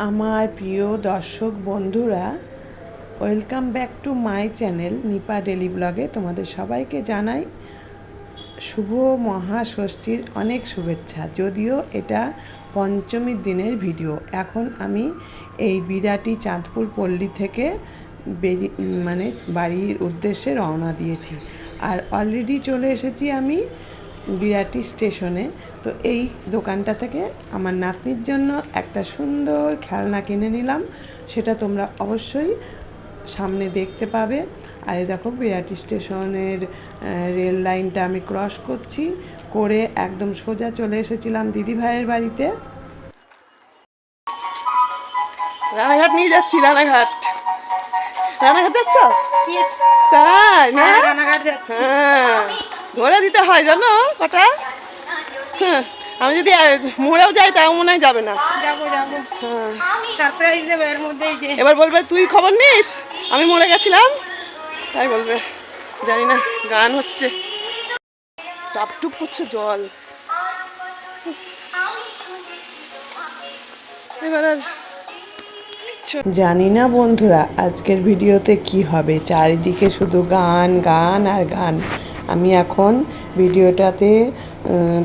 আমার প্রিয় দর্শক বন্ধুরা welcome back to my channel Nipa daily ব্লগে তোমাদের সবাইকে জানাই শুভ মহাষষ্ঠীর অনেক শুভেচ্ছা। যদিও এটা পঞ্চমীর দিনের ভিডিও এখন আমি এই বিরাটি চাঁদপুর পল্লী থেকে বেরি মানে বাড়ির উদ্দেশ্যে রওনা দিয়েছি। আর অলরেডি চলে এসেছি আমি বিরাটি স্টেশনে। তো এই দোকানটা থেকে আমার নাতনির জন্য একটা সুন্দর খেলনা কিনে নিলাম। সেটা তোমরা অবশ্যই সামনে দেখতে পাবে। আর এই দেখো বিরাটি স্টেশনের রেল লাইনটা আমি ক্রস করছি করে একদম সোজা চলে এসেছিলাম দিদি ভাইয়ের বাড়িতে। রানাঘাট নিয়ে যাচ্ছি রানাঘাট। রানাঘাট যাচ্ছ? তাই না? রানাঘাট যাচ্ছি। হ্যাঁ। ধরে দিতে হয় জানো কটা? হ্যাঁ আমি যদি মোড়েও যাই তাও মনে হয় যাবে না। হ্যাঁ। সারপ্রাইজ দেবো এর মধ্যেই যে। এবার বলবে তুই খবর নিস? আমি মরে গেছিলাম? তাই বলবে। জানি না গান হচ্ছে। টাপটুপ করছে জল। এবার আর জানি না বন্ধুরা আজকের ভিডিওতে কি হবে? চারিদিকে শুধু গান গান আর গান। আমি এখন ভিডিওটাতে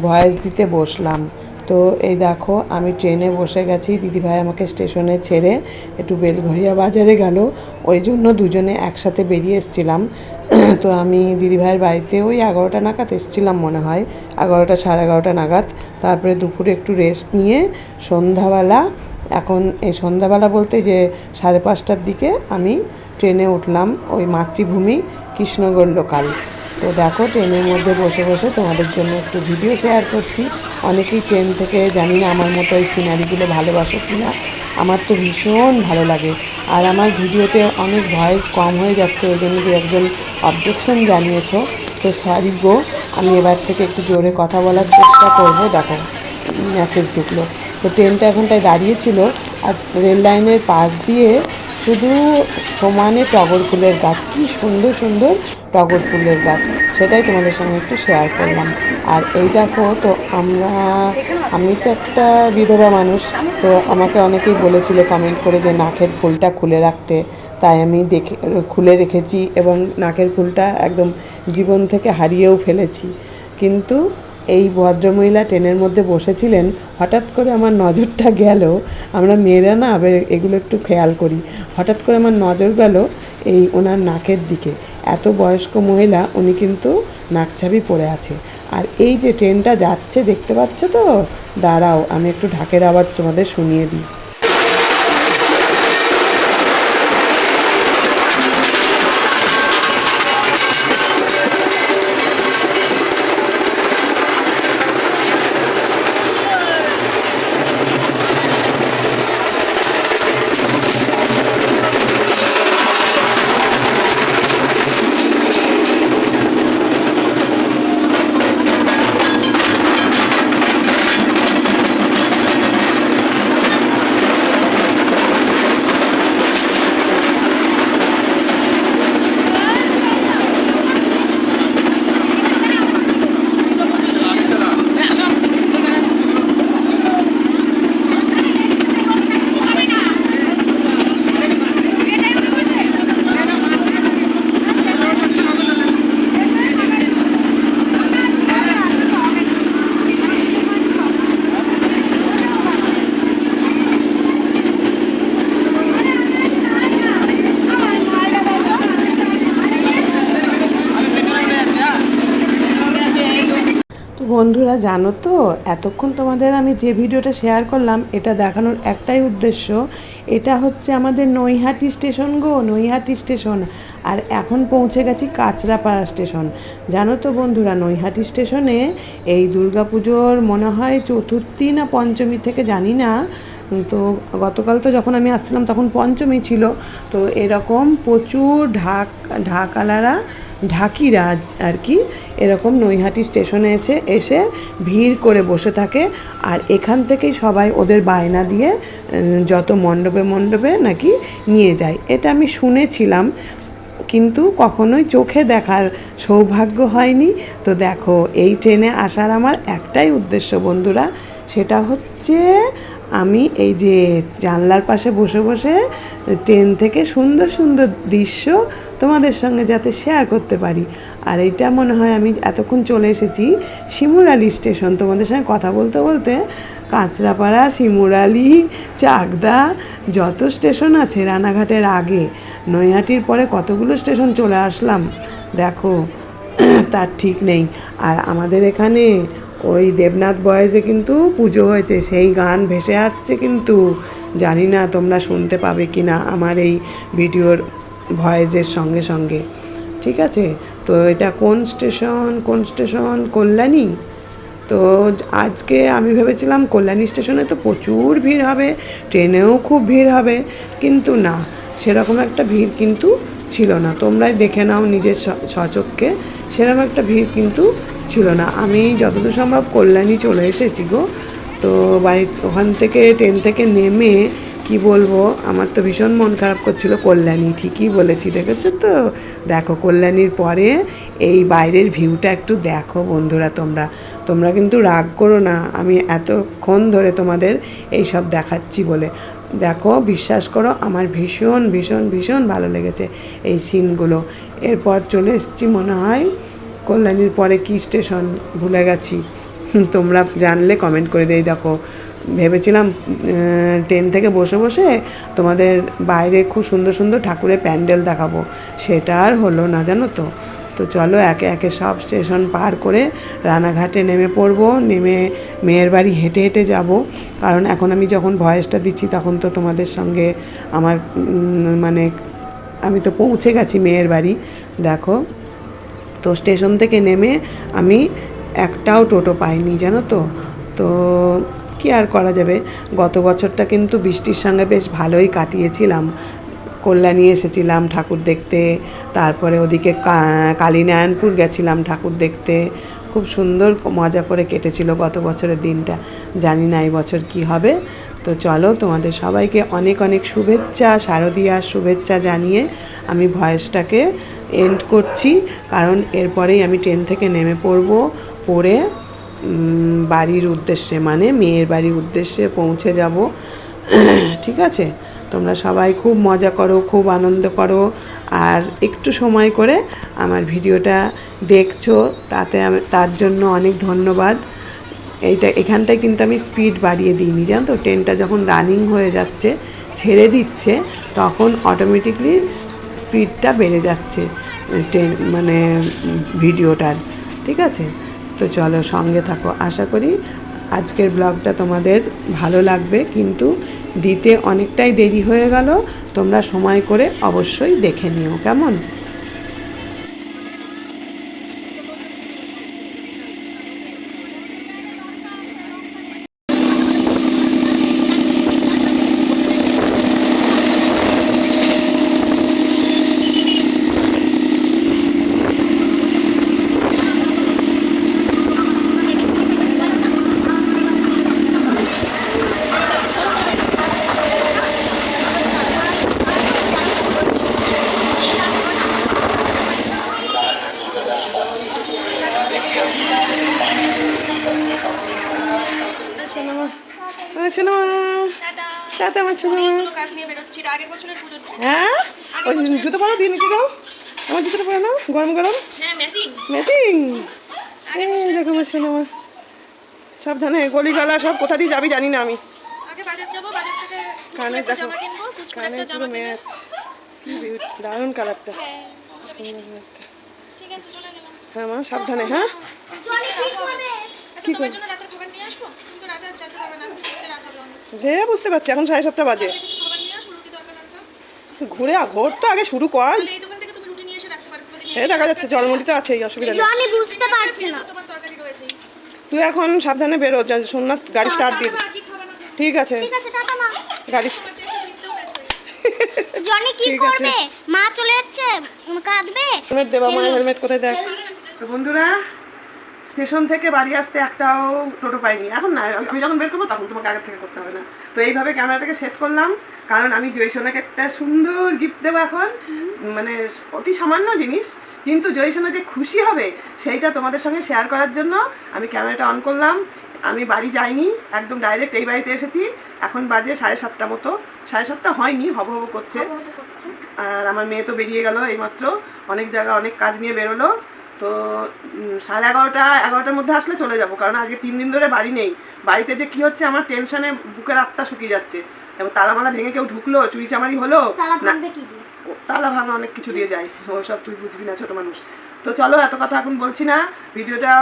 ভয়েস দিতে বসলাম। তো এই দেখো, আমি ট্রেনে বসে গেছি। দিদিভাই আমাকে স্টেশনে ছেড়ে একটু বেলঘরিয়া বাজারে গেল। ওই জন্য দুজনে একসাথে বেরিয়ে এসেছিলাম। তো আমি দিদিভাইয়ের বাড়িতে ওই এগারোটা নাগাদ এসেছিলাম মনে হয়। এগারোটা, সাড়ে এগারোটা নাগাদ। তারপরে দুপুরে একটু রেস্ট নিয়ে সন্ধ্যাবেলা, এখন এই সন্ধ্যাবেলা বলতে যে সাড়ে পাঁচটার দিকে আমি ট্রেনে উঠলাম। ওই মাতৃভূমি কৃষ্ণগড় লোকাল তো দেখো, ট্রেনের মধ্যে বসে বসে তোমাদের জন্য একটু ভিডিও শেয়ার করছি। অনেকেই ট্রেন থেকে জানি না আমার মতো এই সিনারিগুলো ভালোবাসো কি না আমার তো ভীষণ ভালো লাগে। আর আমার ভিডিওতে অনেক ভয়েস কম হয়ে যাচ্ছে, ওই জন্য একজন অবজেকশন জানিয়েছ। তো সরি গো, আমি এবার থেকে একটু জোরে কথা বলার চেষ্টা করব। দেখো মেসেজ ঢুকলো। তো ট্রেনটা এখানটায় দাঁড়িয়েছিল আর রেল লাইনের পাশ দিয়ে শুধু সমানে টগর ফুলের গাছ, কি সুন্দর সুন্দর টগর ফুলের গাছ, সেটাই তোমাদের সঙ্গে একটু শেয়ার করলাম। আর এই দেখো, তো আমরা, আমি তো একটা বিধবা মানুষ, তো আমাকে অনেকেই বলেছিল কমেন্ট করে যে নাকের ফুলটা খুলে রাখতে। তাই আমি দেখে, খুলে রেখেছি এবং নাকের ফুলটা একদম জীবন থেকে হারিয়েও ফেলেছি। কিন্তু এই ভদ্রমহিলা ট্রেনের মধ্যে বসেছিলেন, হঠাৎ করে আমার নজরটা গেল, আমরা মেয়েরা না এগুলো একটু খেয়াল করি, হঠাৎ করে আমার নজর গেল এই ওনার নাকের দিকে। এত বয়স্ক মহিলা, উনি কিন্তু নাকছাবি পড়ে আছে। আর এই যে ট্রেনটা যাচ্ছে, দেখতে পাচ্ছ তো? দাঁড়াও, আমি একটু ঢাকের আওয়াজ তোমাদের শুনিয়ে দিই। জানো তো, এতক্ষণ তোমাদের আমি যে ভিডিওটা শেয়ার করলাম, এটা দেখানোর একটাই উদ্দেশ্য, এটা হচ্ছে আমাদের নৈহাটি স্টেশন গো, নৈহাটি স্টেশন আর এখন পৌঁছে গেছি কাঁচরাপাড়া স্টেশন। জানো তো বন্ধুরা, নৈহাটি স্টেশনে এই দুর্গাপুজোর মনে হয় চতুর্থী না পঞ্চমী থেকে জানি না। তো গতকাল তো যখন আমি আসছিলাম তখন পঞ্চমী ছিল। তো এরকম প্রচুর ঢাক, ঢাকালারা ঢাকিরা আর কি এরকম নৈহাটি স্টেশনে এসে এসে ভিড় করে বসে থাকে। আর এখান থেকেই সবাই ওদের বায়না দিয়ে যত মণ্ডপে মণ্ডপে নাকি নিয়ে যায়। এটা আমি শুনেছিলাম কিন্তু কখনোই চোখে দেখার সৌভাগ্য হয়নি। তো দেখো, এই ট্রেনে আসার আমার একটাই উদ্দেশ্য বন্ধুরা, সেটা হচ্ছে আমি এই যে জানলার পাশে বসে বসে ট্রেন থেকে সুন্দর সুন্দর দৃশ্য তোমাদের সঙ্গে যাতে শেয়ার করতে পারি। আর এটা মনে হয় আমি এতক্ষণ চলে এসেছি শিমুরালি স্টেশন তোমাদের সঙ্গে কথা বলতে বলতে কাঁচরাপাড়া শিমুরালি চাকদা, যত স্টেশন আছে রানাঘাটের আগে, নৈহাটির পরে কতগুলো স্টেশন চলে আসলাম। দেখো, তার ঠিক নেই। আর আমাদের এখানে ওই দেবনাথ বয়েজে কিন্তু পুজো হয়েছে, সেই গান ভেসে আসছে কিন্তু। জানি না তোমরা শুনতে পাবে কি না আমার এই ভিডিওর ভয়েসের সঙ্গে সঙ্গে। ঠিক আছে? তো এটা কোন স্টেশন? কোন স্টেশন? কল্যাণী? তো আজকে আমি ভেবেছিলাম কল্যাণী স্টেশনে তো প্রচুর ভিড় হবে, ট্রেনেও খুব ভিড় হবে, কিন্তু না, সেরকম একটা ভিড় কিন্তু ছিল না। তোমরাই দেখে নাও নিজের স- স্বচক্ষে, সেরকম একটা ভিড় কিন্তু ছিল না। আমি যতদূর সম্ভব কল্যাণী চলে এসেছি গো। তো বাড়ি ওখান থেকে, ট্রেন থেকে নেমে কি বলব? আমার তো ভীষণ মন খারাপ করছিল কল্যাণী, ঠিকই বলেছি, দেখেছ তো? দেখো কল্যাণীর পরে এই বাইরের ভিউটা একটু দেখো বন্ধুরা তোমরা। তোমরা কিন্তু রাগ করো না, আমি এতক্ষণ ধরে তোমাদের এই সব দেখাচ্ছি বলে। দেখো, বিশ্বাস করো, আমার ভীষণ ভীষণ ভীষণ ভালো লেগেছে এই সিনগুলো। এরপর চলে এসেছি মনে হয় কল্যাণীর পরে কি স্টেশন ভুলে গেছি। তোমরা জানলে কমেন্ট করে দেই দেখো, ভেবেছিলাম ট্রেন থেকে বসে বসে তোমাদের বাইরে খুব সুন্দর সুন্দর ঠাকুরের প্যান্ডেল দেখাবো। সেটা আর হলো না, জানো তো? তো চলো একে একে সব স্টেশন পার করে রানাঘাটে নেমে পড়ব। নেমে মেয়ের বাড়ি হেঁটে হেঁটে যাব। কারণ এখন আমি যখন ভয়েসটা দিচ্ছি, তখন তো তোমাদের সঙ্গে আমার মানে আমি তো পৌঁছে গেছি মেয়ের বাড়ি। দেখো, তো স্টেশন থেকে নেমে আমি একটাও টোটো পাইনি, জানো তো? তো কি আর করা যাবে? গত বছরটা কিন্তু বৃষ্টির সঙ্গে বেশ ভালোই কাটিয়েছিলাম। কল্যাণী এসেছিলাম ঠাকুর দেখতে, তারপরে ওদিকে কালীনারায়ণপুর গেছিলাম ঠাকুর দেখতে। খুব সুন্দর মজা করে কেটেছিল গত বছরের দিনটা। জানি না এই বছর কি হবে। তো চলো, তোমাদের সবাইকে অনেক অনেক শুভেচ্ছা শারদীয়ার শুভেচ্ছা জানিয়ে আমি ভয়েসটাকে এন্ড করছি। কারণ এরপরেই আমি ট্রেন থেকে নেমে পড়ব। উম, বাড়ির উদ্দেশ্যে মানে মেয়ের বাড়ির উদ্দেশ্যে পৌঁছে যাব। ঠিক আছে? তোমরা সবাই খুব মজা করো খুব আনন্দ করো। আর একটু সময় করে আমার ভিডিওটা দেখছ তাতে আমি তার জন্য অনেক ধন্যবাদ। এইটা এখানটায় কিন্তু আমি স্পিড বাড়িয়ে দিইনি জানো তো? ট্রেনটা যখন রানিং হয়ে যাচ্ছে ছেড়ে দিচ্ছে তখন অটোমেটিকলি স্পিডটা বেড়ে যাচ্ছে ট্রেন মানে ভিডিওটার। ঠিক আছে? তো চলো সঙ্গে থাকো। আশা করি আজকের ব্লগটা তোমাদের ভালো লাগবে, কিন্তু দিতে অনেকটাই দেরি হয়ে গেল। তোমরা সময় করে অবশ্যই দেখে নিও, কেমন সোনামা আমার সোনামা টাটা আমার সোনামা কাজ নিয়ে বেরোচ্ছি এটা আগের বছরের পুজোর হ্যাঁ ওই জুতো পরো দিয়ে নিচে যাও আমার জুতোটা পরে নাও গরম গরম। হ্যাঁ ম্যাচিং ম্যাচিং এই দেখো আমার সোনামা সাবধানে গলিগালা সব কোথা দিয়ে যাবি জানি না আমি। আগে বাজার যাব বাজার থেকে কানে একটা দেখো জামা কিনবো পুচকুর কানে একটা পুরো ম্যাচ কি দারুণ কালারটা হ্যাঁ সুন্দর কালারটা হ্যাঁ মা সাবধানে হ্যাঁ? আচ্ছা তোমার জন্য রাতের খাবার নিয়ে আসব? তুমি তো রাতে আর যেতে পারবে না খেতে রাত হবে অনেক যে বুঝতে পারছি এখন সাড়ে সাতটা বাজে তাহলে কিছু খাবার নিয়ে আসব রুটি দরকার দরকার ঘুরে আ- ঘোর তো আগে শুরু কর। তাহলে এই দোকান থেকে তুমি রুটি নিয়ে এসে রাখতে পারবে প্রতিদিন এই দেখা যাচ্ছে জলমুড়ি তো আছেই অসুবিধা আমি বুঝতে পারছি না। তুই এখন সাবধানে বেরো সোমনাথ গাড়ি স্টার্ট দিয়ে দে। আর কি খাবার না ঠিক আছে। আছে মা। গাড়ি জনি কি ঠিক আছে। করবে? মা চলে যাচ্ছে কাঁদবে। হেলমেট দেবা মায়ের হেলমেট। কোথায় দেখ? তো বন্ধুরা স্টেশন থেকে বাড়ি আসতে একটাও টোটো পাইনি। এখন না আমি যখন বের করব তখন তোমাকে আগে থেকে করতে হবে না। তো এইভাবে ক্যামেরাটাকে সেট করলাম কারণ আমি জয়সোনাকে একটা সুন্দর গিফট দেবো এখন। মানে অতি সামান্য জিনিস কিন্তু জয়সোনা যে খুশি হবে সেইটা তোমাদের সঙ্গে শেয়ার করার জন্য আমি ক্যামেরাটা অন করলাম। আমি বাড়ি যাইনি একদম ডাইরেক্ট এই বাড়িতে এসেছি। এখন বাজে সাড়ে সাতটা মতো। সাড়ে সাতটা হয়নি হব হব করছে। আর আমার মেয়ে তো বেরিয়ে গেল এইমাত্র। অনেক জায়গা অনেক কাজ নিয়ে বেরোলো। তো সাড়ে এগারোটা এগারোটার মধ্যে আসলে চলে যাব কারণ আজকে তিন দিন ধরে বাড়ি নেই। বাড়িতে যে কি হচ্ছে আমার টেনশনে বুকের আত্মা শুকিয়ে যাচ্ছে। এবার তালামালা ভেঙে কেউ ঢুকলো চুরি চামারি হলো তালা ভাঙা অনেক কিছু দিয়ে যায়। ওসব তুই বুঝবি না ছোট মানুষ। তো চলো এত কথা এখন বলছি না। ভিডিওটা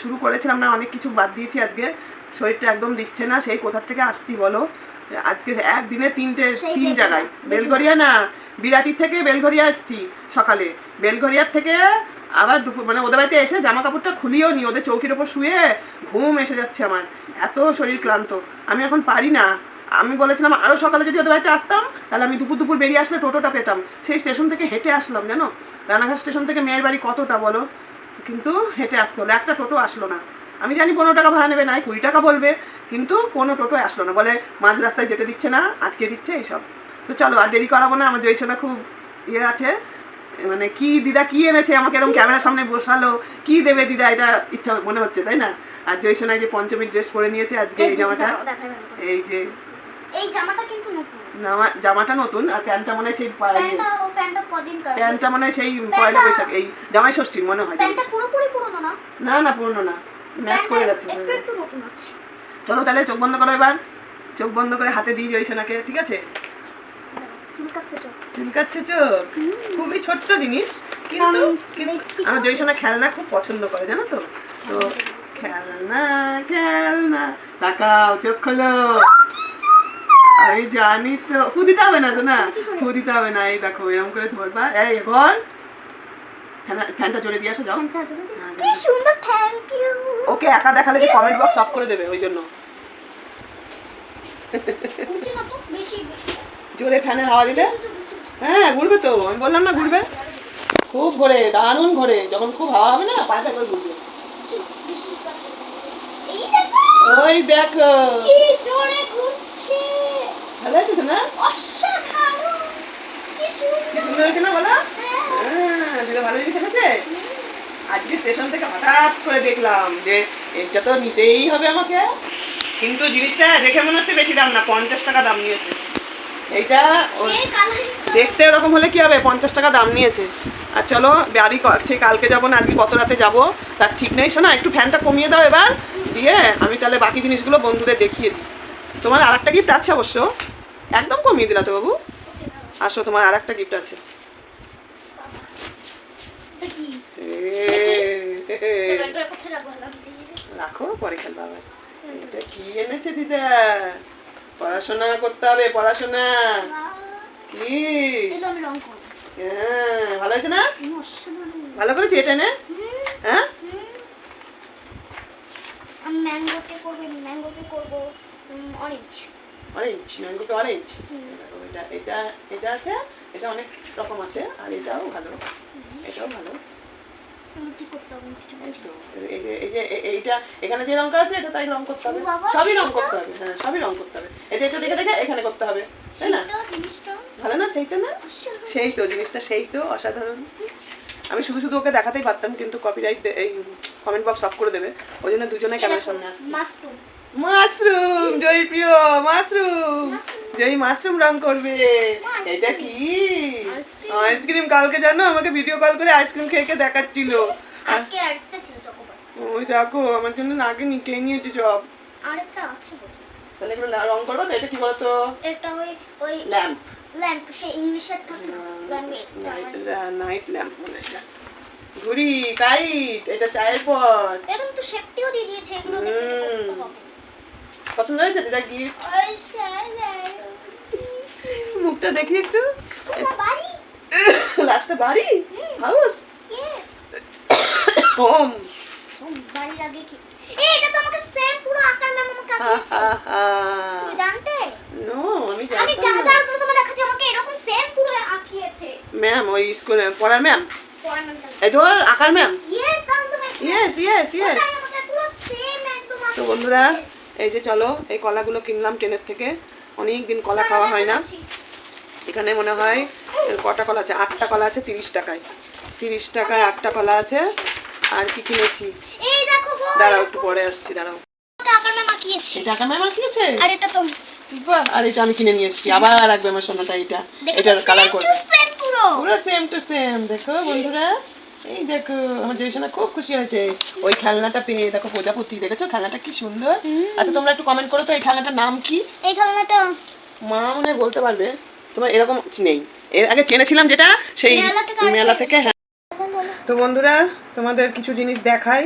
শুরু করেছিলাম না অনেক কিছু বাদ দিয়েছি আজকে। শরীরটা একদম দিচ্ছে না সেই কোথার থেকে আসছি বলো? আজকে একদিনে তিনটে তিন জায়গায়। বেলঘরিয়া না বিরাটির থেকে বেলঘরিয়া এসছি সকালে। বেলঘরিয়ার থেকে আবার দুপুর মানে ওদের বাড়িতে এসে জামা কাপড়টা খুলিও নি, ওদের চৌকির ওপর শুয়ে ঘুম এসে যাচ্ছে আমার। এত শরীর ক্লান্ত। আমি এখন পারি না। আমি বলেছিলাম আরও সকালে যদি ওদের বাড়িতে আসতাম, তাহলে আমি দুপুর দুপুর বেরিয়ে আসলে টোটোটা পেতাম। সেই স্টেশন থেকে হেঁটে আসলাম, জানো? রানাঘাট স্টেশন থেকে মেয়ের বাড়ি কতটা বলো? কিন্তু হেঁটে আসতে হলো। একটা টোটো আসলো না। আমি জানি পনেরো টাকা ভাড়া নেবে, নাই কুড়ি টাকা বলবে, কিন্তু কোনো টোটো আসলো না। বলে, মাঝ রাস্তায় যেতে দিচ্ছে না, আটকে দিচ্ছে, এইসব। তো চলো, আর দেরি করাবো না, আমার জয়সোনা খুব ইয়ে আছে। মানে কি দিদা কি এনেছে? আমাকে এরকম ক্যামেরার সামনে বসালো। কি দেবে দিদা? এটা ইচ্ছা মনে হচ্ছে তাই না? আর জয়সোনায় যে পঞ্চমীর ড্রেস পরে নিয়েছে আজকে এই জামাটা। এই যে। এই জামাটা কিন্তু নতুন। নামা- জামাটা নতুন আর প্যান্টটা মনে হয় সেই প্যান্টটা মনে হয় সেই পয়লা বৈশাখ এই জামাই ষষ্ঠীর মনে হয় না? না না পুরনো না। ম্যাচ করে গেছে একটু একটু নতুন আছে। চলো তাহলে চোখ বন্ধ করো এবার। চোখ বন্ধ করে হাতে দিই জয়সোনাকে ঠিক আছে? চুলকাচ্ছে চোখ। খুবই ছোট্ট জিনিস কিন্তু আমার জয়সোনা খেলনা খুব পছন্দ করে জানো তো? তো খেলনা খেলনা তাকাও চোখ খোলো। আমি জানি তো ফু দিতে হবে না না। ফু দিতে হবে না এই দেখো এরকম করে ধরবা। এই ঘর ফ্যানটা জোরে দিয়ে আসো যাও। হ্যাঁ, কি সুন্দর থ্যাংক ইউ ওকে একা দেখালে যে কমেন্ট বক্স অফ করে দেবে ওই জন্য। বেশি। জোরে ফ্যানের হাওয়া দিলে? হ্যাঁ ঘুরবে তো। আমি বললাম না ঘুরবে। খুব ঘোরে, দারুণ ঘোরে। যখন খুব হাওয়া হবে না, পায়ে পায়ে করে ঘুরবে। ওই দেখো। ভালো আছে না? সুন্দর হয়েছে না বলো? হ্যাঁ দিদা ভালো জিনিস এনেছে? আজকে স্টেশন থেকে হঠাৎ করে দেখলাম যে এটা তো নিতেই হবে আমাকে। কিন্তু জিনিসটা দেখে মনে হচ্ছে বেশি দাম না, পঞ্চাশ টাকা দাম নিয়েছে। এইটা দেখতে ওরকম হলে কি হবে? পঞ্চাশ টাকা দাম নিয়েছে। আর চলো বাড়ি ক- সে কালকে যাব না আজকে কত রাতে যাব? তার ঠিক নেই শোনা একটু ফ্যানটা কমিয়ে দাও এবার। দিয়ে আমি তাহলে বাকি জিনিসগুলো বন্ধুদের দেখিয়ে দিই। তোমার আর একটা গিফট আছে অবশ্য। একদম কমিয়ে দিলা তো বাবু। আসো তোমার আর একটা গিফট আছে রাখো পরে খেলবা আবার। এটা কি এনেছে দিদা? পড়াশোনা করতে হবে পড়াশোনা। কি? হ্যাঁ ভালো হয়েছে না? ভালো করেছি এটা না? হ্যাঁ? আমি ম্যাঙ্গোতে করব ম্যাঙ্গোতে অরেঞ্জ অরেঞ্জ ম্যাঙ্গোকে অরেঞ্জ এটা এটা এটা আছে এটা অনেক রকম আছে আর এটাও ভালো। এটাও ভালো। এইটা এখানে যে রংটা আছে এটা তাই রং করতে হবে। সবই রং করতে হবে হ্যাঁ সবই রং করতে হবে। এটা এটা দেখে দেখে এখানে করতে হবে তাই না? ভালো না? সেই তো না? সেই তো জিনিসটা সেই তো অসাধারণ। আমি শুধু শুধু ওকে দেখাতেই পারতাম কিন্তু কপিরাইট এই কমেন্ট বক্স অফ করে দেবে। ওই জন্য দুজনে ক্যামেরার সামনে আসছে। মাশরুম জয় প্রিয় মাশরুম। জয় মাশরুম রং করবে। এটা কি? আইসক্রিম। কালকে জানো? আমাকে ভিডিও কল করে আইসক্রিম খেয়ে খেয়ে দেখাচ্ছিল। আজকে আরেকটা ছিল চকোবার ওই দেখো আমার জন্য আগে নিকে নিয়েছে সব আরেকটা আছে। তাহলে এগুলো রং করব তো? এটা কি বলতো? এটা ওই ওই ল্যাম্প ল্যাম্প সে ইংলিশের থাকে নাইট ল্যাম্প বলে এটা। ঘুড়ি কাইট এটা চায়ের পর এরকম তো সেফটিও দিয়ে দিয়েছে এগুলো দেখে তো করতে হবে। পছন্দ হয়েছে? দিদা গিফট? মুখটা দেখি একটু। বাড়ি লাস্টে বাড়ি? হাউস? হোম। বাড়ির আগে কি এটা তো আমাকে সেম পুরো আকার নাম আমাকে আঁকিয়েছে তুমি জানতে? নো আমি আমি জানতাম যা না। যা করে তোমার দেখাচ্ছি আমাকে এরকম সেম পুরো আঁকিয়েছে। ম্যাম ওই স্কুলে পড়ার ম্যাম এই তো আঁকার ম্যাম ইয়েস ইয়েস ইয়েস তো বন্ধুরা এই যে চলো এই কলাগুলো কিনলাম ট্রেনের থেকে। অনেক দিন কলা খাওয়া হয় না। এখানে মনে হয় কটা কলা আছে? আটটা কলা আছে তিরিশ টাকায়। তিরিশ টাকায় আটটা কলা আছে। আর কি কিনেছি? দাঁড়াও একটু পরে আসছি দাঁড়াও। আর এটা তো বাহ আর এটা আমি কিনে নিয়ে এসেছি। আবার রাখবে আমার সোনাটা এটা। এটার কালার করবে পুরো। সেম টু সেম দেখো বন্ধুরা। এই দেখো আমার জয়সোনা খুব খুশি হয়েছে। ওই খেলনাটা পেয়ে দেখো প্রজাপতি দেখেছ? খেলনাটা কি সুন্দর। আচ্ছা তোমরা একটু কমেন্ট করো তো এই খেলনাটার নাম কি? এই খেলনাটা। মা মনে বলতে পারবে তোমার এরকম নেই। এর আগে চেনেছিলাম যেটা সেই মেলা থেকে হ্যাঁ। তো বন্ধুরা তোমাদের কিছু জিনিস দেখাই।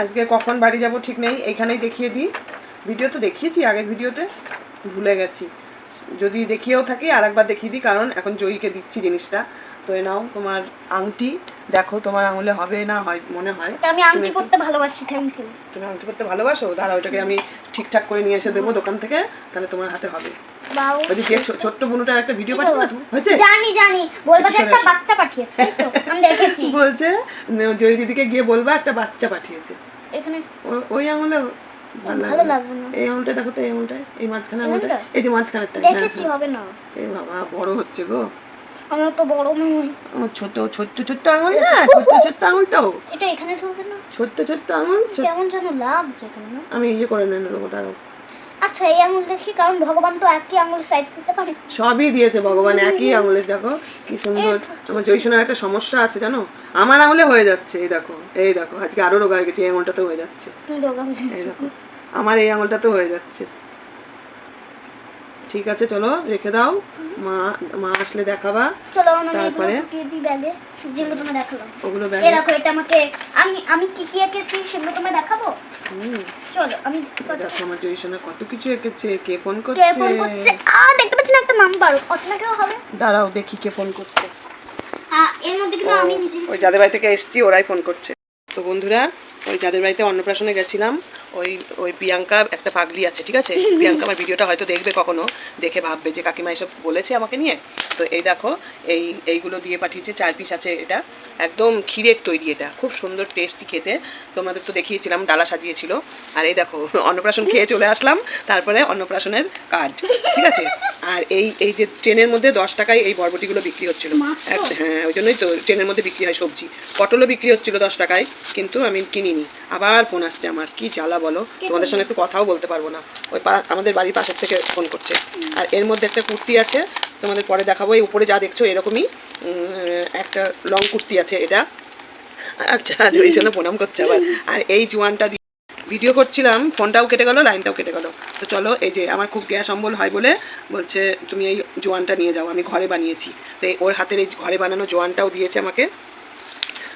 আজকে কখন বাড়ি যাব ঠিক নেই এইখানেই দেখিয়ে দিই। ভিডিও তো দেখিয়েছি আগের ভিডিওতে ভুলে গেছি। যদি দেখিয়েও থাকি আর একবার দেখিয়ে দিই কারণ এখন জয়ীকে দিচ্ছি জিনিসটা। তো এ নাও তোমার আংটি। দেখো তোমার আঙুলে হবে না হয় মনে হয়। আমি আংটি পরতে ভালোবাসি থ্যাংক ইউ তুমি আংটি করতে ভালোবাসো? দাঁড়া ওইটাকে আমি ঠিকঠাক করে নিয়ে এসে দেবো দোকান থেকে তাহলে তোমার হাতে হবে। কে- ছোট্ট বুনুটার একটা ভিডিও পাঠিয়ে হয়েছে? জানি জানি। বলবা যে একটা বাচ্চা পাঠিয়েছে আমি দেখেছি। বলছে জয়ী দিদিকে গিয়ে বলবা একটা বাচ্চা পাঠিয়েছে। এখানে ওই আঙুলে ভালো ভালো লাগবে না। এই আঙুলটা দেখো তো এই আঙুলটায় এই মাঝখানে আঙুলটা। আঙুলটা? এই যে মাঝখানেরটা দেখেছি। হবে না। এই বাবা বড় হচ্ছে গো। আমি তো বড় নই। আমার ছোট ছোট্ট ছোট্ট আঙুল না? ছোট্ট ছোট্ট আঙুল তো। এটা এখানে ধরবে না। ছোট্ট ছোট্ট আঙুল কেমন যেন লাগছে এখানে না আমি ইয়ে করে নেন দেবো তারও আচ্ছা এই আঙুল দেখি কারণ ভগবান তো একই আঙুল সাইজ দিতে পারে। সবই দিয়েছে ভগবান একই আঙুলে দেখো কি সুন্দর। আমার জয়সোনার একটা সমস্যা আছে জানো? আমার আঙুলে হয়ে যাচ্ছে এই দেখো এই দেখো আজকে আরও রোগা হয়ে গেছে এই আঙুলটাতে হয়ে যাচ্ছে। এই। দেখো আমার এই আঙুলটাতে হয়ে যাচ্ছে। ঠিক আছে চলো রেখে দাও। মা মা আসলে দেখাবা। চলো তারপরে? যেগুলো তুমি দেখালাম ওগুলো ব্যাগে? দেখো এটা আমাকে আমি আমি কি কি এঁকেছি সেগুলো তোমায় দেখাবো? হুম। চলো আমি দেখো আমার জয়সোনা কত কিছু এঁকেছে কে ফোন করছে? কে ফোন করছে? করছে আ দেখতে পাচ্ছি না একটা নাম্বার। অচেনা কেউ হবে। দাঁড়াও দেখি কে ফোন করছে। এর মধ্যে কিন্তু আমি নিজে ওই যাদের বাড়ি থেকে এসেছি ওরাই ফোন করছে। তো বন্ধুরা ওই যাদের বাড়িতে অন্নপ্রাশনে গেছিলাম ওই ওই প্রিয়াঙ্কা একটা পাগলি আছে ঠিক আছে? প্রিয়াঙ্কা আমার ভিডিওটা হয়তো দেখবে কখনো দেখে ভাববে যে কাকিমা এসব বলেছে আমাকে নিয়ে। তো এই দেখো এই এইগুলো দিয়ে পাঠিয়েছে চার পিস আছে এটা। একদম ক্ষীরের তৈরি এটা খুব সুন্দর টেস্টি খেতে। তোমাদের তো দেখিয়েছিলাম ডালা সাজিয়েছিল। আর এই দেখো অন্নপ্রাশন খেয়ে চলে আসলাম তারপরে অন্নপ্রাশনের কার্ড ঠিক আছে? আর এই এই যে ট্রেনের মধ্যে দশ টাকায় এই বরবটিগুলো বিক্রি হচ্ছিল। হ্যাঁ ওই জন্যই তো ট্রেনের মধ্যে বিক্রি হয় সবজি। পটলও বিক্রি হচ্ছিল দশ টাকায় কিন্তু আমি কিনিনি। আবার ফোন আসছে আমার। কি জ্বালা বলো? তোমাদের সঙ্গে একটু কথাও বলতে পারব না। ওই পাড়া আমাদের বাড়ির পাশের থেকে ফোন করছে। আর এর মধ্যে একটা কুর্তি আছে তোমাদের পরে দেখাবো। এই উপরে যা দেখছ এরকমই একটা লং কুর্তি আছে এটা। আচ্ছা আজ ওই জন্য প্রণাম করছে আবার। আর এই জোয়ানটা দিয়ে ভিডিও করছিলাম ফোনটাও কেটে গেলো লাইনটাও কেটে গেলো। তো চলো এই যে আমার খুব গ্যাস অম্বল হয় বলে বলছে তুমি এই জোয়ানটা নিয়ে যাও আমি ঘরে বানিয়েছি। তো এই ওর হাতের এই ঘরে বানানো জোয়ানটাও দিয়েছে আমাকে।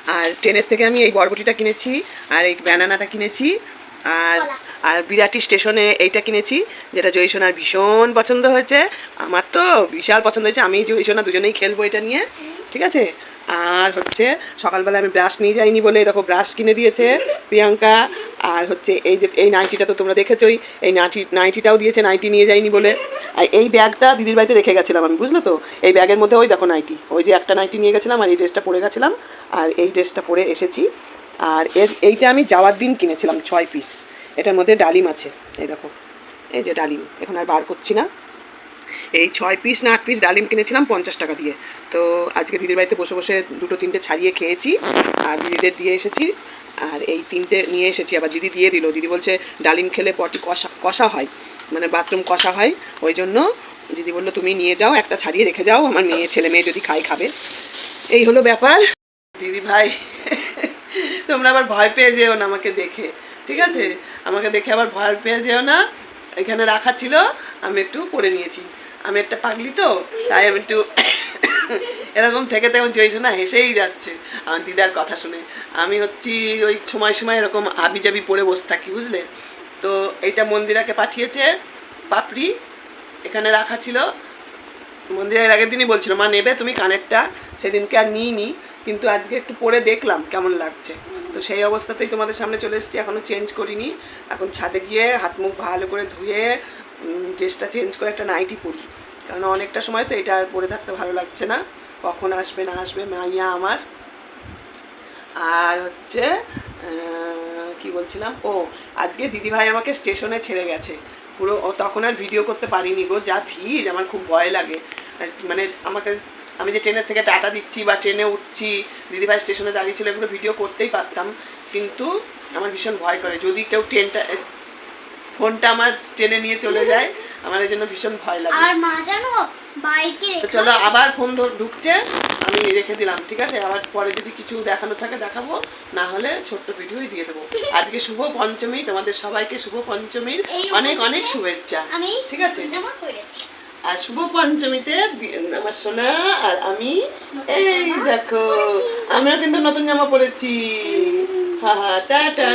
আর ট্রেনের থেকে আমি এই বরবটিটা কিনেছি আর এই ব্যানানাটা কিনেছি আর আর বিরাটি স্টেশনে এইটা কিনেছি যেটা জয়সোনার ভীষণ পছন্দ হয়েছে। আমার তো বিশাল পছন্দ হয়েছে আমি জয়সোনা দুজনেই খেলব এটা নিয়ে ঠিক আছে? আর হচ্ছে সকালবেলা আমি ব্রাশ নিয়ে যাইনি বলে দেখো ব্রাশ কিনে দিয়েছে প্রিয়াঙ্কা। আর হচ্ছে এই যে, এই নাইটিটা তো তোমরা দেখেছোই, এই নাইটি, নাইটিটাও দিয়েছে, নাইটি নিয়ে যাইনি বলে। আর এই ব্যাগটা দিদির বাড়িতে রেখে গেছিলাম আমি, বুঝলো তো? এই ব্যাগের মধ্যে ওই দেখো নাইটি, ওই যে একটা নাইটি নিয়ে গেছিলাম আর এই ড্রেসটা পরে গেছিলাম। আর এই ড্রেসটা পরে এসেছি। আর এর, এইটা আমি যাওয়ার দিন কিনেছিলাম, ছয় পিস এটার মধ্যে ডালিম আছে, এই দেখো। এই যে ডালিম, এখন আর বার করছি না। এই ছয় পিস না আট পিস ডালিম কিনেছিলাম পঞ্চাশ টাকা দিয়ে। তো আজকে দিদির বাড়িতে বসে বসে দুটো তিনটে ছাড়িয়ে খেয়েছি, আর দিদিদের দিয়ে এসেছি, আর এই তিনটে নিয়ে এসেছি। আবার দিদি দিয়ে দিল। দিদি বলছে ডালিম খেলে পটি কষা কষা হয় মানে বাথরুম কষা হয়। ওই জন্য দিদি বলল, তুমি নিয়ে যাও, একটা ছাড়িয়ে রেখে যাও। আমার মেয়ে, ছেলে মেয়ে যদি খায়, খাবে। এই হলো ব্যাপার। দিদি ভাই, তোমরা আবার ভয় পেয়ে যেও না আমাকে দেখে, ঠিক আছে? আমাকে দেখে আবার ভয় পেয়ে যেও না। এখানে রাখা ছিল, আমি একটু পরে নিয়েছি। আমি একটা পাগলি তো, তাই আমি একটু এরকম থেকে তেমন জয়সো না, হেসেই যাচ্ছে। আমার দিদার কথা শুনে। আমি হচ্ছি ওই সময় সময় এরকম আবি জাবি পরে বসে থাকি, বুঝলে? তো এইটা মন্দিরাকে পাঠিয়েছে, পাপড়ি এখানে রাখা ছিল। মন্দিরের আগের দিনই বলছিল, মা, নেবে তুমি কানেরটা? সেদিনকে আর নিইনি, কিন্তু আজকে একটু পরে দেখলাম কেমন লাগছে। তো সেই অবস্থাতেই তোমাদের সামনে চলে এসেছি এখনও চেঞ্জ করিনি। এখন ছাদে গিয়ে হাত মুখ ভালো করে ধুয়ে ড্রেসটা চেঞ্জ করে একটা নাইটি পরি। কারণ অনেকটা সময় তো এটা আর পরে থাকতে ভালো লাগছে না। কখন আসবে, না আসবে, মাইয়া আমার। আর হচ্ছে কি বলছিলাম? ও, আজকে দিদিভাই আমাকে স্টেশনে ছেড়ে গেছে। পুরো তখন আর ভিডিও করতে পারিনি গো। যা ভিড়, আমার খুব ভয় লাগে। মানে আমাকে, আমি যে ট্রেনের থেকে টাটা দিচ্ছি বা ট্রেনে উঠছি দিদিভাই স্টেশনে দাঁড়িয়ে ছিল, এগুলো ভিডিও করতেই পারতাম। কিন্তু আমার ভীষণ ভয় করে। যদি কেউ ট্রেনটা ফোনটা আমার টেনে নিয়ে চলে যায়। আমার এই জন্য ভীষণ ভয় লাগে। আর মা জানো বাইকে চলো আবার ফোন ধর- ঢুকছে আমি রেখে দিলাম ঠিক আছে? আবার পরে যদি কিছু দেখানো থাকে দেখাবো। না হলে ছোট্ট ভিডিওই দিয়ে দেবো। আজকে শুভ পঞ্চমী তোমাদের সবাইকে শুভ পঞ্চমীর অনেক অনেক শুভেচ্ছা। আমি ঠিক আছে? আর শুভ পঞ্চমীতে আমার সোনা আর আমি এই দেখো আমিও কিন্তু নতুন জামা পরেছি। হা হা টাটা